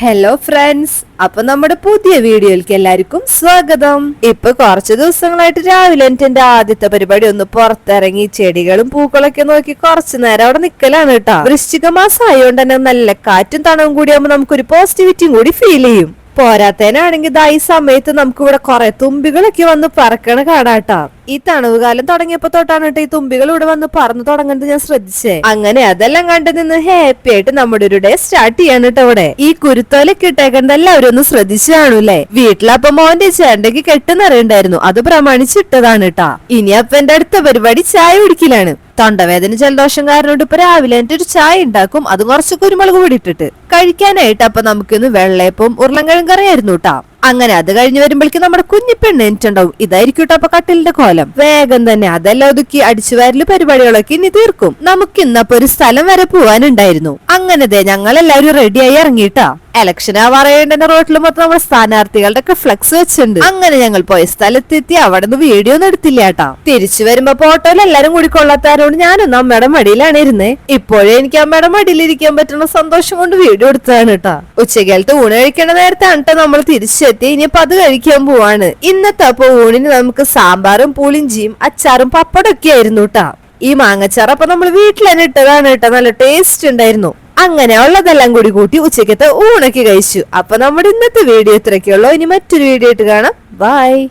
Hello friends അപ്പൊ നമ്മുടെ പുതിയ വീഡിയോയിലേക്ക് എല്ലാവർക്കും സ്വാഗതം. ഇപ്പൊ കുറച്ച് ദിവസങ്ങളായിട്ട് രാവിലെ എന്റെ ആദ്യത്തെ പരിപാടി ഒന്ന് പുറത്തിറങ്ങി ചെടികളും പൂക്കളൊക്കെ നോക്കി കുറച്ചു നേരം അവിടെ നിക്കലാണ് കേട്ടോ. വൃശ്ചിക മാസം ആയതുകൊണ്ട് തന്നെ നല്ല കാറ്റും തണവും കൂടിയാകുമ്പോ നമുക്കൊരു പോസിറ്റിവിറ്റിയും കൂടി ഫീൽ ചെയ്യും. പോരാത്തേനാണെങ്കിൽ ഇതാ ഈ സമയത്ത് നമുക്ക് ഇവിടെ കുറെ തുമ്പികളൊക്കെ വന്ന് പറക്കണ കാണാട്ടാ ഈ തണുവ് കാലം തുടങ്ങിയപ്പോ തൊട്ടാണ് കേട്ടോ ഈ തുമ്പികൾ ഇവിടെ വന്ന് പറന്നു തുടങ്ങുന്നത് ഞാൻ ശ്രദ്ധിച്ചേ. അങ്ങനെ അതെല്ലാം കണ്ടു നിന്ന് ഹാപ്പി ആയിട്ട് നമ്മുടെ ഒരു ഡേ സ്റ്റാർട്ട് ചെയ്യാണ് കേട്ടോ ഇവിടെ. ഈ കുരുത്തോലൊക്കെ കിട്ടേക്കണ്ടല്ല എല്ലാവരും ഒന്ന് ശ്രദ്ധിച്ചു കാണൂല്ലേ? വീട്ടിലപ്പൊ മോന്റെ ചേണ്ടയ്ക്ക് കെട്ടുന്നറിയണ്ടായിരുന്നു. അത് പ്രമാണിച്ചിട്ടതാണ് കേട്ടാ. ഇനി അപ്പൊ എന്റെ അടുത്ത പരിപാടി ചായ കുടിക്കലാണ്. തൊണ്ടവേദന ജലദോഷം കാരണം ഇപ്പൊ രാവിലെ എന്റെ ഒരു ചായ ഉണ്ടാക്കും അത് കുറച്ച് കുരുമുളക് പൊടി ഇട്ടിട്ട്. കഴിക്കാനായിട്ട് അപ്പൊ നമുക്കിന്ന് വെള്ളയപ്പവും ഉരുളൻകിഴങ്ങ് കറിയായിരുന്നു കേട്ടാ. അങ്ങനെ അത് കഴിഞ്ഞ് വരുമ്പോഴേക്കും നമ്മുടെ കുഞ്ഞിപ്പെണ്ണ് പെണ്ണ് എനിച്ചുണ്ടാവും ഇതായിരിക്കും കേട്ടോ അപ്പൊ കട്ടിലിന്റെ കോലം. വേഗം തന്നെ അതെല്ലാം ഒതുക്കി അടിച്ചുവാരൽ പരിപാടികളൊക്കെ ഇനി തീർക്കും. നമുക്ക് ഇന്നപ്പോ ഒരു സ്ഥലം വരെ പോവാനുണ്ടായിരുന്നു. അങ്ങനെ ഞങ്ങൾ എല്ലാവരും റെഡിയായി ഇറങ്ങിയിട്ടാ. ഇലക്ഷൻ ആവാറേണ്ട റോട്ടിൽ മൊത്തം നമ്മുടെ സ്ഥാനാർത്ഥികളുടെ ഒക്കെ ഫ്ലക്സ് വെച്ചിട്ടുണ്ട്. അങ്ങനെ ഞങ്ങൾ പോയ സ്ഥലത്തെത്തി. അവിടെ നിന്ന് വീഡിയോ ഒന്നും എടുത്തില്ല കേട്ടാ. തിരിച്ചു വരുമ്പോ ഫോട്ടോയിൽ എല്ലാരും കൂടി കൊള്ളാത്താരോട് ഞാനൊന്നും അമ്മയുടെ മടിയിലാണ് ഇരുന്നേ. ഇപ്പോഴേ എനിക്ക് അമ്മയുടെ മടിയിലിരിക്കാൻ പറ്റുന്ന സന്തോഷം കൊണ്ട് വീഡിയോ എടുത്തതാണ് കേട്ടാ. ഉച്ചകാലത്ത് ഊണ് കഴിക്കണ നേരത്താണ് കേട്ടോ നമ്മൾ തിരിച്ചെത്തി. ഇനിയിപ്പോ അത് കഴിക്കാൻ പോവാണ്. ഇന്നത്തെ അപ്പൊ ഊണിന് നമുക്ക് സാമ്പാറും പുളിഞ്ചിയും അച്ചാറും പപ്പടൊക്കെ ആയിരുന്നു കേട്ടാ ഈ മാങ്ങച്ചാർ അപ്പൊ നമ്മൾ വീട്ടിൽ തന്നെ ഇട്ടതാണ് കേട്ടോ നല്ല ടേസ്റ്റ് ഉണ്ടായിരുന്നു. അങ്ങനെ ഉള്ളതെല്ലാം കൂടി കൂട്ടി ഉച്ചക്കത്തെ ഊണൊക്കെ കഴിച്ചു. അപ്പൊ നമ്മുടെ ഇന്നത്തെ വീഡിയോ ഇത്രയൊക്കെയുള്ളൂ. ഇനി മറ്റൊരു വീഡിയോ ആയിട്ട് കാണാം. ബൈ